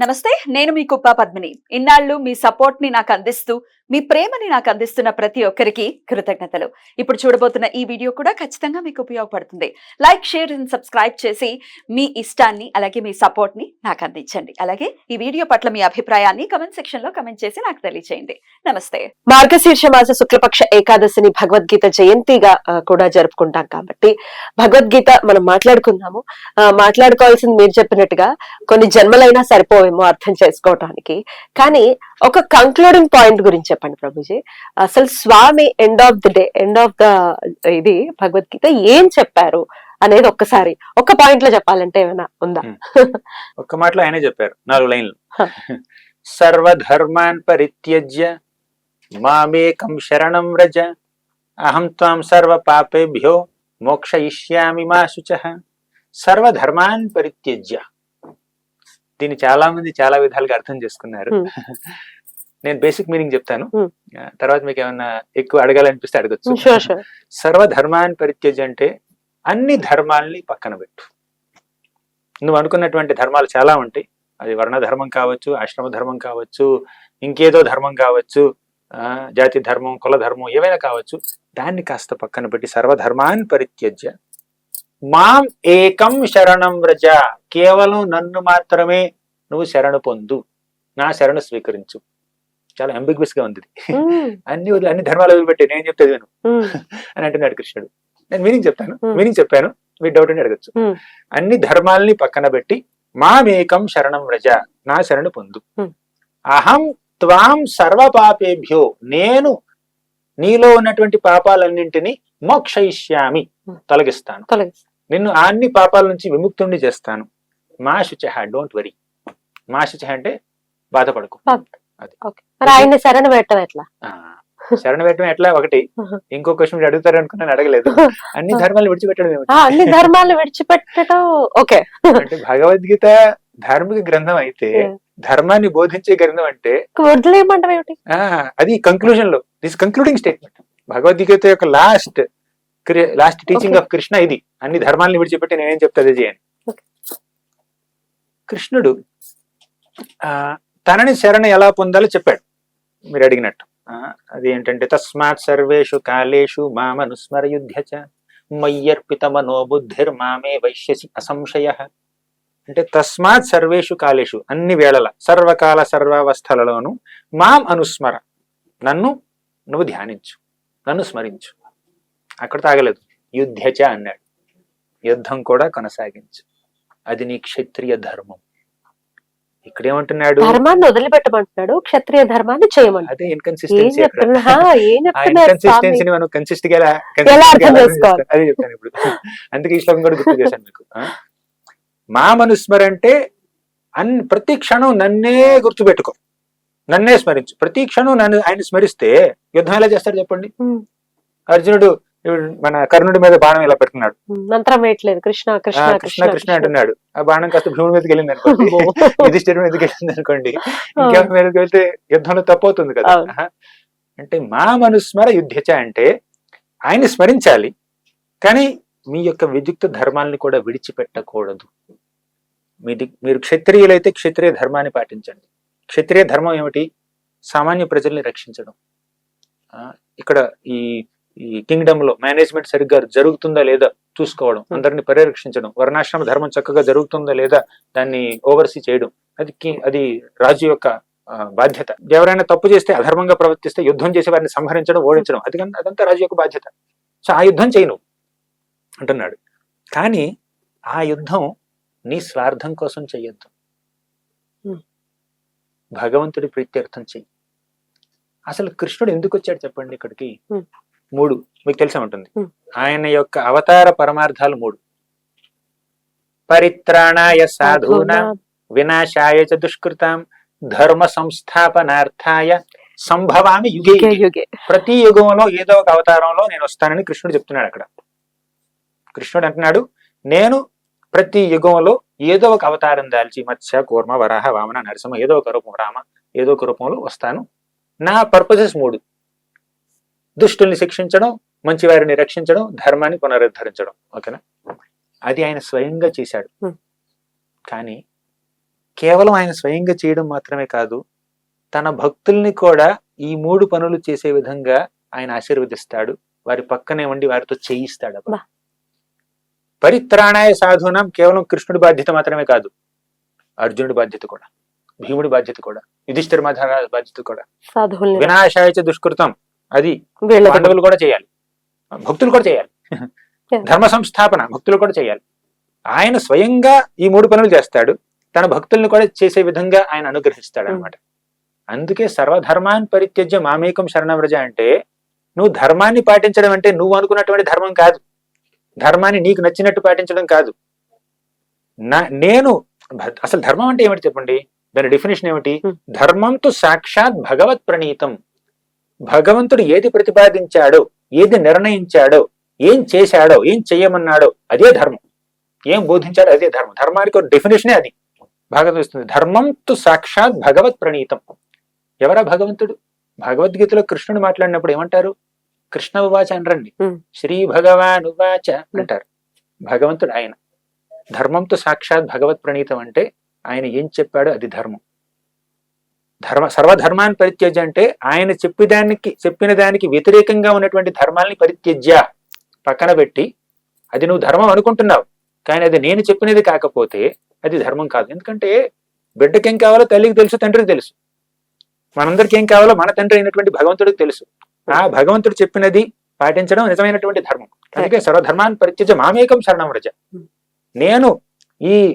నమస్తే నేను మీ కుప్ప పద్మిని. ఇన్నాళ్ళు మీ సపోర్ట్ని నాకు అందిస్తూ మీ ప్రేమని నాకు అందిస్తున్న ప్రతి ఒక్కరికి కృతజ్ఞతలు. ఇప్పుడు చూడబోతున్న ఈ వీడియో కూడా ఖచ్చితంగా మీకు ఉపయోగపడుతుంది. లైక్ షేర్ అండ్ సబ్స్క్రైబ్ చేసి మీ ఇష్టాన్ని అలాగే మీ సపోర్ట్ని నాకు అందించండి. అలాగే ఈ వీడియో పట్ల మీ అభిప్రాయాన్ని కమెంట్ సెక్షన్లో కమెంట్ చేసి నాకు తెలియజేయండి నమస్తే. మార్గశీర్ష మాస శుక్లపక్ష ఏకాదశిని భగవద్గీత జయంతిగా కూడా జరుపుకుంటాం కాబట్టి భగవద్గీత మనం మాట్లాడుకుందాము. మాట్లాడుకోవాల్సింది మీరు చెప్పినట్టుగా కొన్ని జన్మలైనా సరిపోవేమో అర్థం చేసుకోవటానికి. కానీ ఒక కంక్లూడింగ్ పాయింట్ గురించి చెప్పండి ప్రభుజీ. అసలు Swami end of the day end of the ఇది భగవద్గీత ఏం చెప్పారు అనేది ఒక్కసారి ఒక పాయింట్లో చెప్పాలంటే ఏమైనా ఉందా? ఒక్క మాటలో ఆయనే చెప్పారు నాలుగు లైన్లు. సర్వధర్మాన్ పరిత్యజ్య మామేకం శరణం వ్రజ అహం త్వాం సర్వ పాపేభ్యో మోక్షయిష్యామి మా శుచ సర్వధర్మాన్ పరిత్యజ్య. దీన్ని చాలా మంది చాలా విధాలుగా అర్థం చేసుకున్నారు. నేను బేసిక్ మీనింగ్ చెప్తాను. తర్వాత మీకు ఏమన్నా ఎక్కువ అడగాలనిపిస్తే అడగచ్చు. సర్వధర్మాన్ని పరిత్యజ్య అంటే అన్ని ధర్మాల్ని పక్కన పెట్టు. నువ్వు అనుకున్నటువంటి ధర్మాలు చాలా ఉంటాయి. అది వర్ణ ధర్మం కావచ్చు ఆశ్రమ ధర్మం కావచ్చు ఇంకేదో ధర్మం కావచ్చు ఆ, జాతి ధర్మం కుల ధర్మం ఏవైనా కావచ్చు. దాన్ని కాస్త పక్కన పెట్టి సర్వధర్మాన్ని పరిత్యజ్య మాం ఏకం శరణం వ్రజ. కేవలం నన్ను మాత్రమే నువ్వు శరణు పొందు. నా శరణు స్వీకరించు. చాలా అంబిగ్యస్గా ఉంది. అన్ని వదిలి అన్ని ధర్మాలు వదిలిపెట్టి నేను చెప్తే అని అంటున్నాడు కృష్ణుడు. నేను మీనింగ్ చెప్తాను. మీనింగ్ చెప్పాను మీరు డౌట్ అని అడగచ్చు. అన్ని ధర్మాల్ని పక్కన పెట్టి మామేకం శరణం వ్రజ నా శరణు పొందు. అహం త్వాం సర్వ పాపేభ్యో నేను నీలో ఉన్నటువంటి పాపాలన్నింటినీ మోక్షయిష్యామి. తొలగిస్తాను. తొలగి నిన్ను అన్ని పాపాల నుంచి విముక్తుణ్ణి చేస్తాను. మా శుచ డోంట్ వరీ మా శుచ అంటే బాధపడకు. శరణ పెట్టడం ఎట్లా? శరణ పెట్టడం ఎట్లా? ఒకటి ఇంకో క్వశ్చన్ మీరు అడుగుతారు అనుకున్నాను అడగలేదు. అన్ని ధర్మాలు విడిచిపెట్టడం అన్ని ధర్మాలు విడిచిపెట్టడం ఓకే. అంటే భగవద్గీత ధార్మిక గ్రంథం అయితే. ధర్మాన్ని బోధించే గ్రంథం అంటే వదిలేయమంటాం అది కంక్లూజన్లో. దిస్ కంక్లూడింగ్ స్టేట్మెంట్ భగవద్గీత యొక్క last last teaching. Of Krishna ఇది. అన్ని ధర్మాలను విడిచిపెట్టి నేనేం చెప్తా అదే చేయని Okay. కృష్ణుడు తనని శరణ ఎలా పొందాలో చెప్పాడు. మీరు అడిగినట్టు. అది ఏంటంటే తస్మాత్ సర్వేషు కాలేషు మామనుస్మర యుధ్యచ మయ్యర్పిత మనోబుద్ధిర్ మామే వైశ్యసి అసంశయ. అంటే తస్మాత్ సర్వేషు కాలేషు అన్ని వేళల సర్వకాల సర్వావస్థలలోను మాం అనుస్మర. నన్ను నువ్వు ధ్యానించు. నన్ను స్మరించు. అక్కడ తాగలేదు. యుద్ధచ అన్నాడు. యుద్ధం కూడా కొనసాగించు. అది నీ క్షత్రియ ధర్మం. ఇక్కడ ఏమంటున్నాడు ధర్మాన్ని వదిలిపెట్టమంటున్నాడు. క్షత్రియ ధర్మాన్ని చేయమంటాడు అదే ఇన్కన్సిస్టెన్సీ ఇన్కన్సిస్టెన్సీని మనం కన్సిస్ట్ ఎలా- అర్థం చేసుకోవాలి? అదే చెప్తాను ఇప్పుడు. అందుకే ఈ శ్లోకం కూడా గుర్తు చేశాను మీకు? మా మనుస్మర అంటే అన్ ప్రతి క్షణం నన్నే గుర్తుపెట్టుకో. నన్నే స్మరించు. ప్రతి క్షణం నన్ను ఆయన స్మరిస్తే యుద్ధం ఎలా చేస్తాడు చెప్పండి? అర్జునుడు మన కర్ణుడి మీద బాణం ఇలా ఉమ్, మంత్రం వేయట్లేదు. కృష్ణ కృష్ణ కృష్ణ కృష్ణ అంటున్నాడు. ఆ బాణం కాస్త భూమి మీదకి వెళ్ళింది అనుకోండి. అమ్మో. యుధిష్ఠిర మీదకి వెళ్ళింది అనుకోండి. ఇంకెవరి మీదకి వెళ్తే యుద్ధంలో తప్పవుతుంది కదా. అంటే మా మనుస్మర యుద్ధచ అంటే ఆయన్ని స్మరించాలి కానీ మీ యొక్క విద్యుక్త ధర్మాల్ని కూడా విడిచిపెట్టకూడదు. మీది మీరు క్షత్రియులైతే క్షత్రియ ధర్మాన్ని పాటించండి. క్షత్రియ ధర్మం ఏమిటి? సామాన్య ప్రజల్ని రక్షించడం. ఆ, ఇక్కడ ఈ ఈ కింగ్డమ్లో మేనేజ్మెంట్ సరిగ్గా జరుగుతుందా లేదా చూసుకోవడం అందరిని పరిరక్షించడం వర్ణాశ్రమ ధర్మం చక్కగా జరుగుతుందా లేదా దాన్ని ఓవర్సీ చేయడం అది అది రాజు యొక్క బాధ్యత. ఎవరైనా తప్పు చేస్తే అధర్మంగా ప్రవర్తిస్తే యుద్ధం చేసి వారిని సంహరించడం ఓడించడం అది అదంతా రాజు యొక్క బాధ్యత. సో ఆ యుద్ధం చేయను అంటున్నాడు. కానీ ఆ యుద్ధం నీ స్వార్థం కోసం చెయ్యొద్దు. భగవంతుడి ప్రీత్యర్థం చెయ్యి. అసలు కృష్ణుడు ఎందుకు వచ్చాడు చెప్పండి ఇక్కడికి. మూడు మీకు తెలిసే ఉంటుంది. ఆయన యొక్క అవతార పరమార్థాలు మూడు. పరిత్రాణాయ సాధూనా వినాశాయ చ దుష్కృతాం ధర్మ సంస్థాపనార్థాయ సంభవామి యుగే యుగే యుగే. ప్రతి యుగంలో ఏదో ఒక అవతారంలో నేను వస్తానని కృష్ణుడు చెప్తున్నాడు అక్కడ. కృష్ణుడు అంటున్నాడు నేను ప్రతి యుగంలో ఏదో ఒక అవతారం దాల్చి మత్స్య కూర్మ వరాహ వామన నరసింహ ఏదో ఒక రూపం రామ ఏదో ఒక రూపంలో వస్తాను. నా పర్పసెస్ మూడు. దుష్టుల్ని శిక్షించడం మంచి వారిని రక్షించడం ధర్మాన్ని పునరుద్ధరించడం. ఓకేనా? అది ఆయన స్వయంగా చేశాడు. కానీ కేవలం ఆయన స్వయంగా చేయడం మాత్రమే కాదు తన భక్తుల్ని కూడా ఈ మూడు పనులు చేసే విధంగా ఆయన ఆశీర్వదిస్తాడు. వారి పక్కనే ఉండి వారితో చేయిస్తాడు. పరిత్రాణాయ సాధునం కేవలం కృష్ణుడి బాధ్యత మాత్రమే కాదు అర్జునుడి బాధ్యత కూడా భీముడి బాధ్యత కూడా యుధిష్ఠిర మహారాజు బాధ్యత కూడా. వినాశాయచ దుష్కృతం. అది పాండవులు కూడా చేయాలి. భక్తులు కూడా చేయాలి. ధర్మ సంస్థాపన భక్తులు కూడా చేయాలి. ఆయన స్వయంగా ఈ మూడు పనులు చేస్తాడు. తన భక్తుల్ని కూడా చేసే విధంగా ఆయన అనుగ్రహిస్తాడు అనమాట అందుకే సర్వధర్మాన్ని పరిత్యజ్య మామేకం శరణవ్రజ అంటే నువ్వు ధర్మాన్ని పాటించడం అంటే నువ్వు అనుకున్నటువంటి ధర్మం కాదు. ధర్మాన్ని నీకు నచ్చినట్టు పాటించడం కాదు. నా నేను అసలు ధర్మం అంటే ఏమిటి చెప్పండి? దాని డెఫినేషన్ ఏమిటి. ధర్మంతో సాక్షాత్ భగవత్ ప్రణీతం. భగవంతుడు ఏది ప్రతిపాదించాడో ఏది నిర్ణయించాడో ఏం చేశాడో ఏం చెయ్యమన్నాడో అదే ధర్మం. ఏం బోధించాడో అదే ధర్మం. ధర్మానికి ఒక డెఫినేషనే అది. భాగవతం ఇస్తుంది ధర్మం తు సాక్షాత్ భగవత్ ప్రణీతం. ఎవరా భగవంతుడు? భగవద్గీతలో కృష్ణుడు మాట్లాడినప్పుడు ఏమంటారు? కృష్ణ ఉవాచ అనరండి. శ్రీ భగవాన్ ఉవాచ అంటారు. భగవంతుడు ఆయన. ధర్మంతో సాక్షాత్ భగవత్ ప్రణీతం అంటే ఆయన ఏం చెప్పాడో అది ధర్మం. ధర్మ సర్వధర్మాన్ని పరిత్యజ్య అంటే ఆయన చెప్పిదానికి చెప్పిన దానికి వ్యతిరేకంగా ఉన్నటువంటి ధర్మాల్ని పరిత్యజ్య పక్కన పెట్టి అది నువ్వు ధర్మం అనుకుంటున్నావు కానీ అది నేను చెప్పినది కాకపోతే అది ధర్మం కాదు. ఎందుకంటే బిడ్డకి ఏం కావాలో తల్లికి తెలుసు తండ్రికి తెలుసు. మనందరికి ఏం కావాలో మన తండ్రి అయినటువంటి భగవంతుడికి తెలుసు. ఆ భగవంతుడు చెప్పినది పాటించడం నిజమైనటువంటి ధర్మం. అందుకే సర్వధర్మాన్ని పరిత్యజ మామేకం శరణం వ్రజ. నేను ఈ